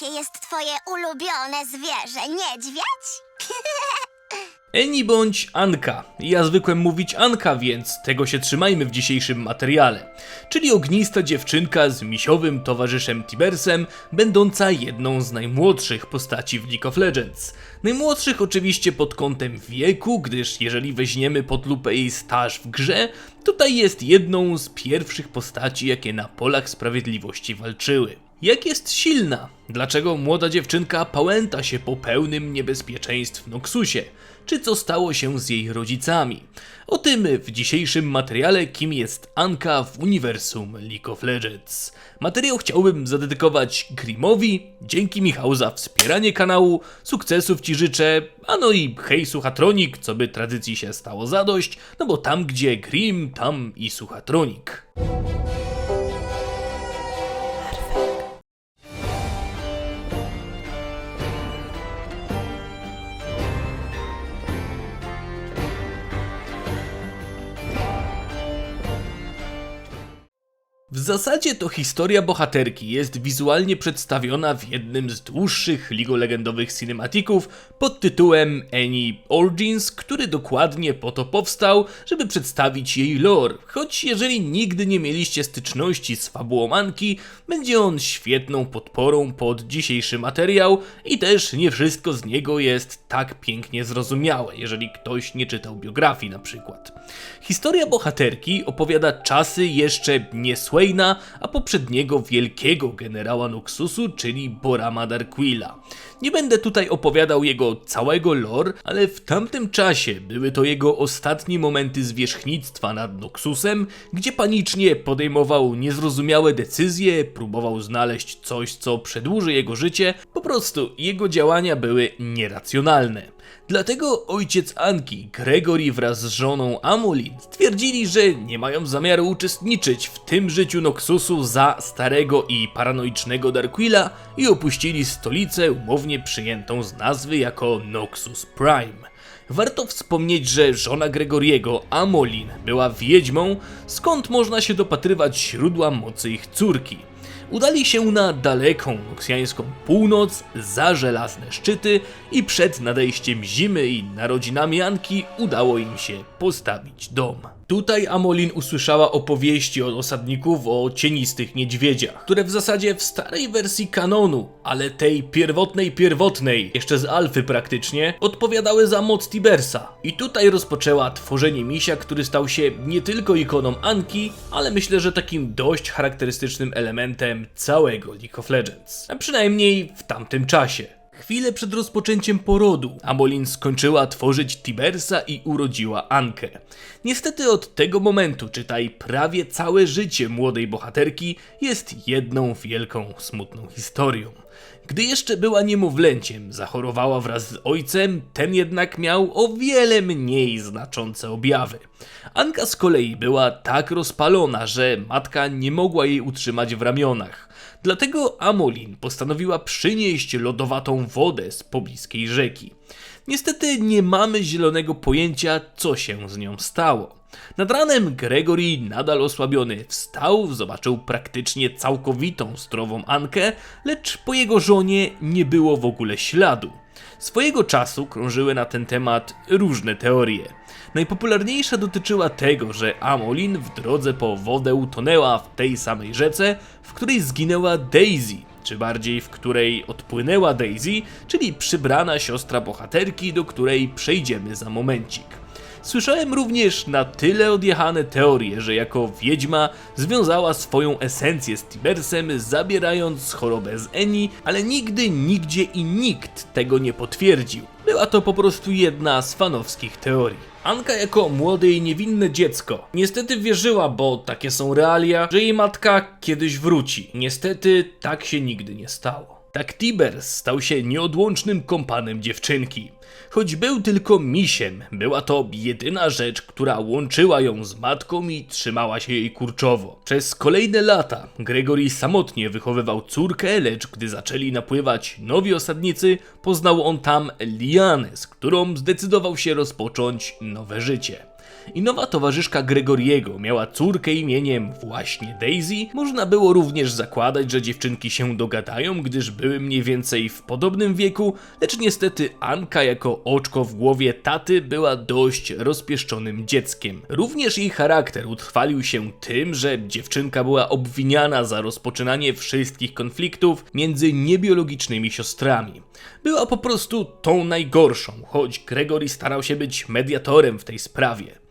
Jakie jest twoje ulubione zwierzę? Niedźwiedź? Eni bądź Anka. Ja zwykłem mówić Anka, więc tego się trzymajmy w dzisiejszym materiale. Czyli ognista dziewczynka z misiowym towarzyszem Tibersem, będąca jedną z najmłodszych postaci w League of Legends. Najmłodszych oczywiście pod kątem wieku, gdyż jeżeli weźmiemy pod lupę jej staż w grze, tutaj jest jedną z pierwszych postaci, jakie na polach sprawiedliwości walczyły. Jak jest silna? Dlaczego młoda dziewczynka pałęta się po pełnym niebezpieczeństw Noxusie? Czy co stało się z jej rodzicami? O tym w dzisiejszym materiale, kim jest Anka w uniwersum League of Legends. Materiał chciałbym zadedykować Grimowi, dzięki Michał za wspieranie kanału, sukcesów Ci życzę, a no i hej Suchatronik, co by tradycji się stało zadość, no bo tam gdzie Grim, tam i Suchatronik. Zasadzie to historia bohaterki jest wizualnie przedstawiona w jednym z dłuższych League Legendowych cinematików pod tytułem Annie Origins, który dokładnie po to powstał, żeby przedstawić jej lore. Choć jeżeli nigdy nie mieliście styczności z fabułą Anki, będzie on świetną podporą pod dzisiejszy materiał i też nie wszystko z niego jest tak pięknie zrozumiałe, jeżeli ktoś nie czytał biografii na przykład. Historia bohaterki opowiada czasy jeszcze nie A poprzedniego wielkiego generała Noxusu, czyli Borama Darquilla. Nie będę tutaj opowiadał jego całego lore, ale w tamtym czasie były to jego ostatnie momenty zwierzchnictwa nad Noxusem, gdzie panicznie podejmował niezrozumiałe decyzje, próbował znaleźć coś, co przedłuży jego życie, po prostu jego działania były nieracjonalne. Dlatego ojciec Anki, Gregory wraz z żoną Amolin stwierdzili, że nie mają zamiaru uczestniczyć w tym życiu Noxusu za starego i paranoicznego Darquilla i opuścili stolicę umownie przyjętą z nazwy jako Noxus Prime. Warto wspomnieć, że żona Gregoriego, Amolin, była wiedźmą, skąd można się dopatrywać źródła mocy ich córki. Udali się na daleką noksjańską północ, za żelazne szczyty i przed nadejściem zimy i narodzinami Anki udało im się postawić dom. Tutaj Amolin usłyszała opowieści od osadników o cienistych niedźwiedziach, które w zasadzie w starej wersji kanonu, ale tej pierwotnej pierwotnej, jeszcze z alfy praktycznie, odpowiadały za moc Tibersa. I tutaj rozpoczęła tworzenie misia, który stał się nie tylko ikoną Anki, ale myślę, że takim dość charakterystycznym elementem całego League of Legends. A przynajmniej w tamtym czasie. Chwilę przed rozpoczęciem porodu Amolin skończyła tworzyć Tibersa i urodziła Ankę. Niestety od tego momentu, czytaj prawie całe życie młodej bohaterki, jest jedną wielką, smutną historią. Gdy jeszcze była niemowlęciem, zachorowała wraz z ojcem, ten jednak miał o wiele mniej znaczące objawy. Anka z kolei była tak rozpalona, że matka nie mogła jej utrzymać w ramionach. Dlatego Amolin postanowiła przynieść lodowatą wodę z pobliskiej rzeki. Niestety nie mamy zielonego pojęcia, co się z nią stało. Nad ranem Gregory, nadal osłabiony, wstał, zobaczył praktycznie całkowitą zdrową Ankę, lecz po jego żonie nie było w ogóle śladu. Swojego czasu krążyły na ten temat różne teorie. Najpopularniejsza dotyczyła tego, że Amolin w drodze po wodę utonęła w tej samej rzece, w której zginęła Daisy, czy bardziej w której odpłynęła Daisy, czyli przybrana siostra bohaterki, do której przejdziemy za momencik. Słyszałem również na tyle odjechane teorie, że jako wiedźma związała swoją esencję z Tibersem, zabierając chorobę z Eni, ale nigdy, nigdzie i nikt tego nie potwierdził. Była to po prostu jedna z fanowskich teorii. Anka jako młode i niewinne dziecko niestety wierzyła, bo takie są realia, że jej matka kiedyś wróci. Niestety tak się nigdy nie stało. Tak Tibers stał się nieodłącznym kompanem dziewczynki. Choć był tylko misiem, była to jedyna rzecz, która łączyła ją z matką i trzymała się jej kurczowo. Przez kolejne lata Gregory samotnie wychowywał córkę, lecz gdy zaczęli napływać nowi osadnicy, poznał on tam Lianę, z którą zdecydował się rozpocząć nowe życie. I nowa towarzyszka Gregoriego miała córkę imieniem właśnie Daisy, można było również zakładać, że dziewczynki się dogadają, gdyż były mniej więcej w podobnym wieku, lecz niestety Anka jako oczko w głowie taty była dość rozpieszczonym dzieckiem. Również jej charakter utrwalił się tym, że dziewczynka była obwiniana za rozpoczynanie wszystkich konfliktów między niebiologicznymi siostrami. Była po prostu tą najgorszą, choć Gregory starał się być mediatorem w tej sprawie.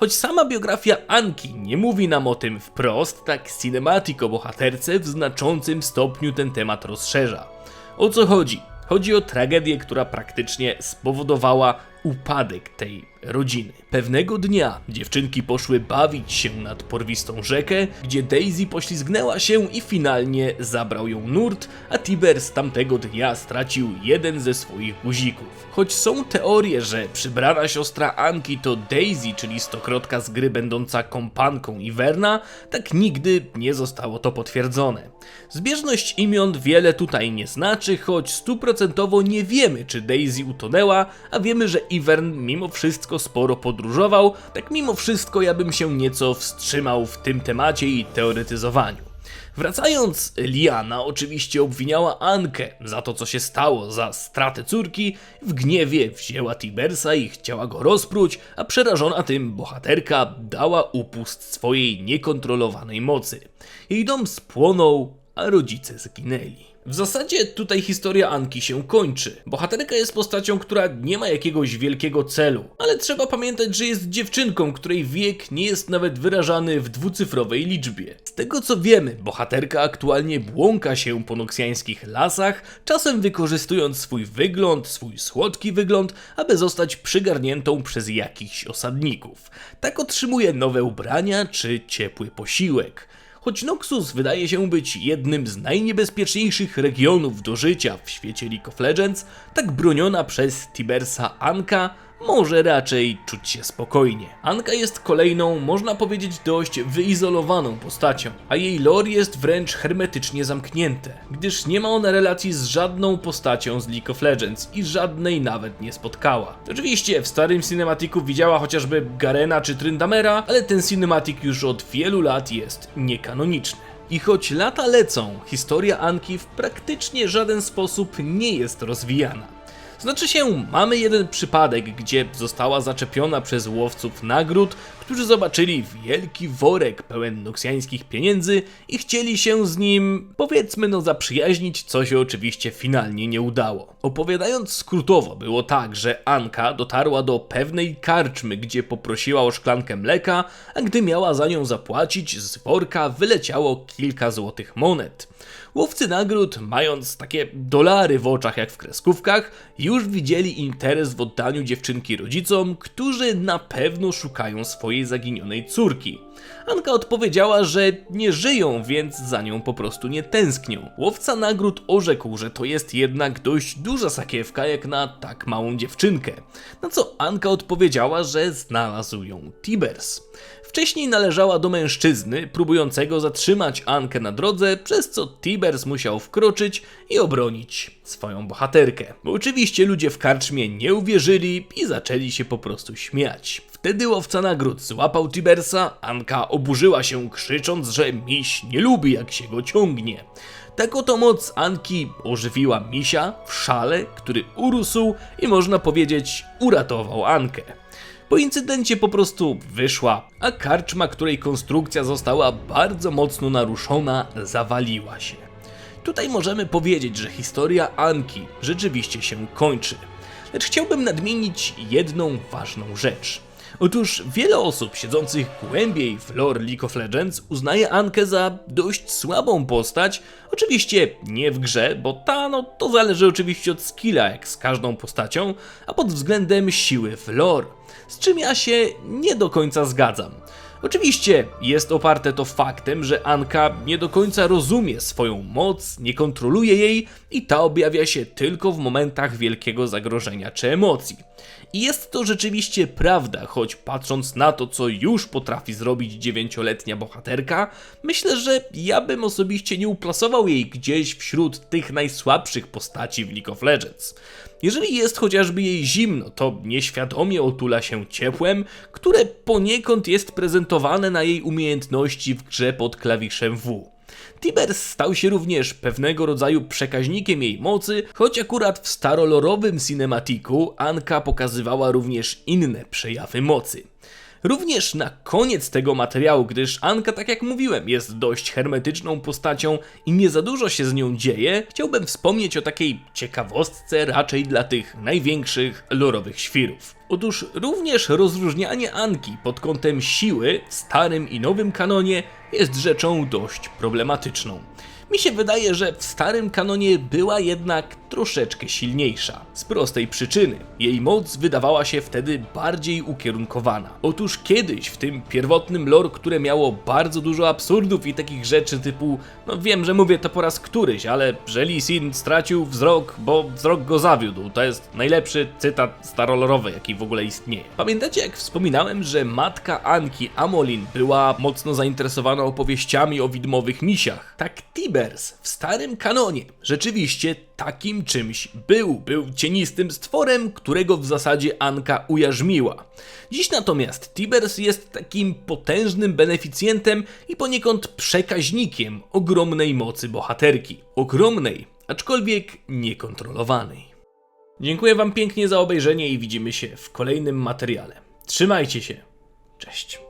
Choć sama biografia Anki nie mówi nam o tym wprost, tak cinematic o bohaterce w znaczącym stopniu ten temat rozszerza. O co chodzi? Chodzi o tragedię, która praktycznie spowodowała upadek tej rodziny. Pewnego dnia dziewczynki poszły bawić się nad porwistą rzekę, gdzie Daisy poślizgnęła się i finalnie zabrał ją nurt, a Tiber z tamtego dnia stracił jeden ze swoich guzików. Choć są teorie, że przybrana siostra Anki to Daisy, czyli stokrotka z gry będąca kompanką Iverna, tak nigdy nie zostało to potwierdzone. Zbieżność imion wiele tutaj nie znaczy, choć stuprocentowo nie wiemy, czy Daisy utonęła, a wiemy, że Ivern mimo wszystko sporo podróżował, tak mimo wszystko ja bym się nieco wstrzymał w tym temacie i teoretyzowaniu. Wracając, Liana oczywiście obwiniała Ankę za to, co się stało, za stratę córki. W gniewie wzięła Tibersa i chciała go rozpróć, a przerażona tym bohaterka dała upust swojej niekontrolowanej mocy. Jej dom spłonął, a rodzice zginęli. W zasadzie tutaj historia Anki się kończy. Bohaterka jest postacią, która nie ma jakiegoś wielkiego celu, ale trzeba pamiętać, że jest dziewczynką, której wiek nie jest nawet wyrażany w dwucyfrowej liczbie. Z tego co wiemy, bohaterka aktualnie błąka się po noksjańskich lasach, czasem wykorzystując swój wygląd, swój słodki wygląd, aby zostać przygarniętą przez jakichś osadników. Tak otrzymuje nowe ubrania czy ciepły posiłek. Choć Noxus wydaje się być jednym z najniebezpieczniejszych regionów do życia w świecie League of Legends, tak broniona przez Tibersa Anka może raczej czuć się spokojnie. Anka jest kolejną, można powiedzieć, dość wyizolowaną postacią, a jej lore jest wręcz hermetycznie zamknięte, gdyż nie ma ona relacji z żadną postacią z League of Legends i żadnej nawet nie spotkała. Oczywiście w starym cinematiku widziała chociażby Garena czy Tryndamera, ale ten cinematik już od wielu lat jest niekanoniczny. I choć lata lecą, historia Anki w praktycznie żaden sposób nie jest rozwijana. Znaczy się, mamy jeden przypadek, gdzie została zaczepiona przez łowców nagród, którzy zobaczyli wielki worek pełen noksjańskich pieniędzy i chcieli się z nim, powiedzmy no, zaprzyjaźnić, co się oczywiście finalnie nie udało. Opowiadając skrótowo, było tak, że Anka dotarła do pewnej karczmy, gdzie poprosiła o szklankę mleka, a gdy miała za nią zapłacić, z worka wyleciało kilka złotych monet. Łowcy nagród, mając takie dolary w oczach jak w kreskówkach, już widzieli interes w oddaniu dziewczynki rodzicom, którzy na pewno szukają swojej zaginionej córki. Anka odpowiedziała, że nie żyją, więc za nią po prostu nie tęsknią. Łowca nagród orzekł, że to jest jednak dość duża sakiewka jak na tak małą dziewczynkę. Na co Anka odpowiedziała, że znalazł ją Tibers. Wcześniej należała do mężczyzny próbującego zatrzymać Ankę na drodze, przez co Tibers musiał wkroczyć i obronić swoją bohaterkę. Bo oczywiście ludzie w karczmie nie uwierzyli i zaczęli się po prostu śmiać. Wtedy łowca nagród złapał Tibersa, Anka oburzyła się krzycząc, że miś nie lubi jak się go ciągnie. Tak oto moc Anki ożywiła misia w szale, który urósł i można powiedzieć uratował Ankę. Po incydencie po prostu wyszła, a karczma, której konstrukcja została bardzo mocno naruszona, zawaliła się. Tutaj możemy powiedzieć, że historia Anki rzeczywiście się kończy. Lecz chciałbym nadmienić jedną ważną rzecz. Otóż wiele osób siedzących głębiej w lore League of Legends uznaje Ankę za dość słabą postać. Oczywiście nie w grze, bo ta no to zależy oczywiście od skilla jak z każdą postacią, a pod względem siły w lore. Z czym ja się nie do końca zgadzam. Oczywiście jest oparte to faktem, że Anka nie do końca rozumie swoją moc, nie kontroluje jej i ta objawia się tylko w momentach wielkiego zagrożenia czy emocji. I jest to rzeczywiście prawda, choć patrząc na to, co już potrafi zrobić dziewięcioletnia bohaterka, myślę, że ja bym osobiście nie uplasował jej gdzieś wśród tych najsłabszych postaci w League of Legends. Jeżeli jest chociażby jej zimno, to nieświadomie otula się ciepłem, które poniekąd jest prezentowane na jej umiejętności w grze pod klawiszem W. Tibers stał się również pewnego rodzaju przekaźnikiem jej mocy, choć akurat w starolorowym cinematiku Anka pokazywała również inne przejawy mocy. Również na koniec tego materiału, gdyż Anka, tak jak mówiłem, jest dość hermetyczną postacią i nie za dużo się z nią dzieje, chciałbym wspomnieć o takiej ciekawostce raczej dla tych największych lorowych świrów. Otóż również rozróżnianie Anki pod kątem siły w starym i nowym kanonie jest rzeczą dość problematyczną. Mi się wydaje, że w starym kanonie była jednak troszeczkę silniejsza. Z prostej przyczyny. Jej moc wydawała się wtedy bardziej ukierunkowana. Otóż kiedyś w tym pierwotnym lore, które miało bardzo dużo absurdów i takich rzeczy typu, no wiem, że mówię to po raz któryś, ale że Lee Sin stracił wzrok, bo wzrok go zawiódł. To jest najlepszy cytat starolorowy, jaki w ogóle istnieje. Pamiętacie jak wspominałem, że matka Anki, Amolin, była mocno zainteresowana opowieściami o widmowych misiach? Tak Tibers w starym kanonie rzeczywiście takim czymś był. Był cienistym stworem, którego w zasadzie Anka ujarzmiła. Dziś natomiast Tibers jest takim potężnym beneficjentem i poniekąd przekaźnikiem ogromnej mocy bohaterki. Ogromnej, aczkolwiek niekontrolowanej. Dziękuję Wam pięknie za obejrzenie i widzimy się w kolejnym materiale. Trzymajcie się. Cześć.